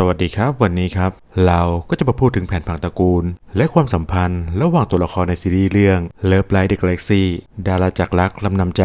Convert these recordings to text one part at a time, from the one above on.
สวัสดีครับวันนี้ครับ เราก็จะมาพูดถึงแผนผังตระกูล และความสัมพันธ์ ระหว่างตัวละครในซีรีส์เรื่องเลิฟไลท์เดอะกาแล็กซี่ดาราจากรักลำนำใจ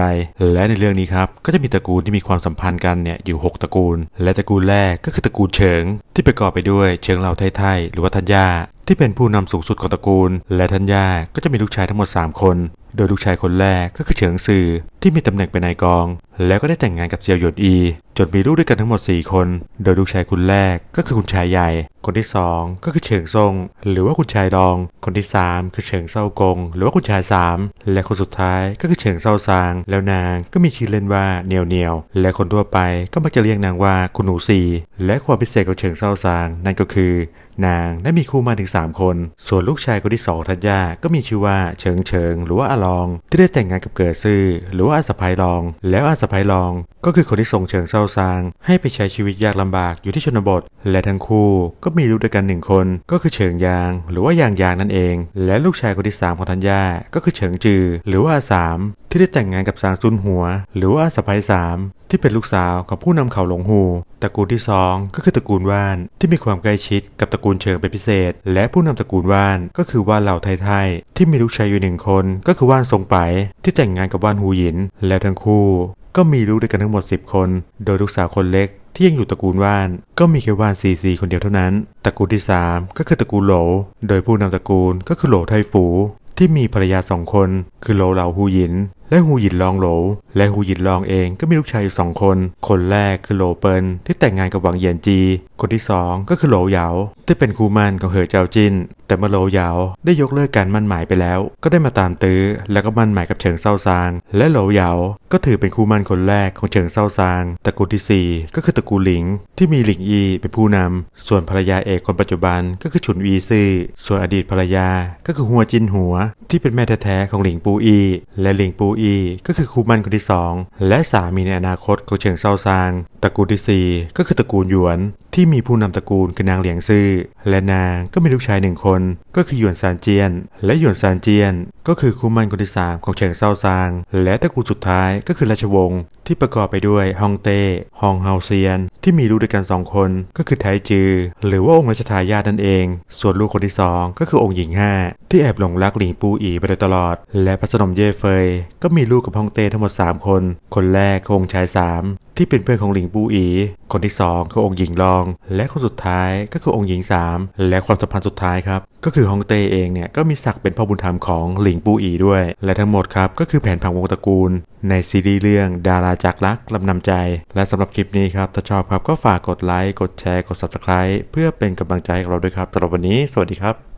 และในเรื่องนี้ครับ ก็จะมีตระกูลที่มีความสัมพันธ์กันเนี่ยอยู่ 6 ตระกูล และตระกูลแรกก็คือตระกูลเฉิง ที่ประกอบไปด้วยเฉิงเหล่าไทยๆหรือว่าทัญญาที่เป็นผู้นำสูงสุดของตระกูล และทัญญาก็จะมีลูกชายทั้งหมด 3 คน โดยลูกชายคนแรกก็คือเฉิงซือที่มีตำแหน่งเป็นนายกอง แล้วก็ได้แต่งงานกับเซียวหยวนอี จนมีลูกด้วยกันทั้งหมด 4 คน โดยลูกชายคนแรกก็คือคุณชายใหญ่ คนที่ 2 ก็คือเฉิงซง หรือว่าคุณชายรอง คนที่ 3 คือเฉิงเซากง หรือว่าคุณชาย 3 และคนสุดท้ายก็คือเฉิงเซาซาง แล้วนางก็มีชื่อเล่นว่าเนียวเนียวและคนทั่วไปก็มักจะเรียกนางว่าคุณหนูซีและความพิเศษของเฉิงเซาซางนั่นก็คือนางได้มีคู่มาถึง 3 คน ส่วนลูกชายคนที่สองทัญญาก็มีชื่อว่าเฉิงเฉิง หรือว่าอาลอง ที่ได้แต่งงานกับเกิดซื่อหรือว่าอาสะพายรอง แล้วอาสะพายรอง ก็คือคนที่ส่งเชิงเซาซาง ให้ไปใช้ชีวิตยากลำบากอยู่ที่ชนบท และทั้งคู่ก็มีลูกด้วยกันหนึ่งคน ก็คือเฉิงยาง หรือว่ายางยางนั่นเอง และลูกชายคนที่สามของทัญญาก็คือเฉิงจือ หรือว่าอาสามที่ได้แต่งงานกับซางซุนหัว หรือว่าอาสะพายสาม ที่เป็นลูกสาวของผู้นำเขาหลงหูตระกูลที่ 2 ก็คือตระกูลว่านที่มีความใกล้ชิดกับตระกูลเฉิงเป็นพิเศษ และผู้นำตระกูลว่านก็คือว่านเหล่าไทยๆที่มีลูกชายอยู่หนึ่งคน ก็คือว่านทรงไปที่แต่งงานกับว่านหูหยิน แล้วทั้งคู่ก็มีลูกด้วยกันทั้งหมด 10 คน โดยลูกสาวคนเล็กที่ยังอยู่ตระกูลว่าน ก็มีแค่ว่านซีซีคนเดียวเท่านั้น ตระกูลที่ 3 ก็คือตระกูลโหล โดยผู้นำตระกูลก็คือโหลไทฝูที่มีภรรยาสองคน คือโหลเหล่าฮูหยินและฮูหยินลองโหล และฮูหยินลองเองก็มีลูกชายอยู่สองคน คนแรกคือโหลเปินที่แต่งงานกับหวังเหยียนจี คนที่สองก็คือโหลเหยาที่เป็นคู่มั่นของเหอเจ้าจิน แต่เมื่อโหลเหยาได้ยกเลิกการมั่นหมายไปแล้ว ก็ได้มาตามตื้อ แล้วก็มั่นหมายกับเฉิงเซาซาง และโหลเหยาก็ถือเป็นคู่มั่นคนแรกของเฉิงเซาซางตระกูลที่สี่ก็คือตระกูลหลิง ที่มีหลิงอีเป็นผู้นำส่วนภรรยาเอกคนปัจจุบันก็คือฉุนวีซื่อส่วนอดีตภรรยาก็คือหัวจินหัว ที่เป็นแม่แท้ๆของหลิงปูอี และหลิงปูอีก็คือคู่มั่นคนที่สองและสามีในอนาคตของเฉิงเซาซางตระกูลที่สี่ก็คือตระกูลหยวน ที่มีผู้นำตระกูลคือนางเหลียงซื่อและนางก็มีลูกชายหนึ่งคน ก็คือหยวนซานเจียน และหยวนซานเจียน ก็คือคู่มั่นคนที่สามของเฉิงเซาซาง และตระกูลสุดท้ายก็คือราชวงศ์ที่ประกอบไปด้วยฮองเต้ฮองเฮาเซียน ที่มีลูกด้วยกันสองคนก็คือไทจือ หรือว่าองค์รัชทายาทนั่นเอง ส่วนลูกคนที่สองก็คือองค์หญิงห้าที่แอบหลงรักหลิงปูอีไปโดยตลอด และพระสนมเย่เฟย ก็มีลูกกับฮองเต้ทั้งหมด 3 คน คนแรกคงชาย 3 ที่เป็นเพื่อนของหลิงปูอี คนที่ 2 คือองค์หญิงรอง และคนสุดท้ายก็คือองค์หญิง 3 และความสัมพันธ์สุดท้ายครับ ก็คือฮองเต้เองเนี่ยก็มีศักดิ์เป็นพ่อบุญธรรมของหลิงปูอีด้วย และทั้งหมดครับก็คือแผนผังวงตระกูล ในซีรีส์เรื่องดาราจากรักลำนำใจ และสำหรับคลิปนี้ครับถ้าชอบครับก็ฝากกดไลค์กดแชร์กด subscribe เพื่อเป็นกำลังใจให้เราด้วยครับสำหรับวันนี้ สวัสดีครับ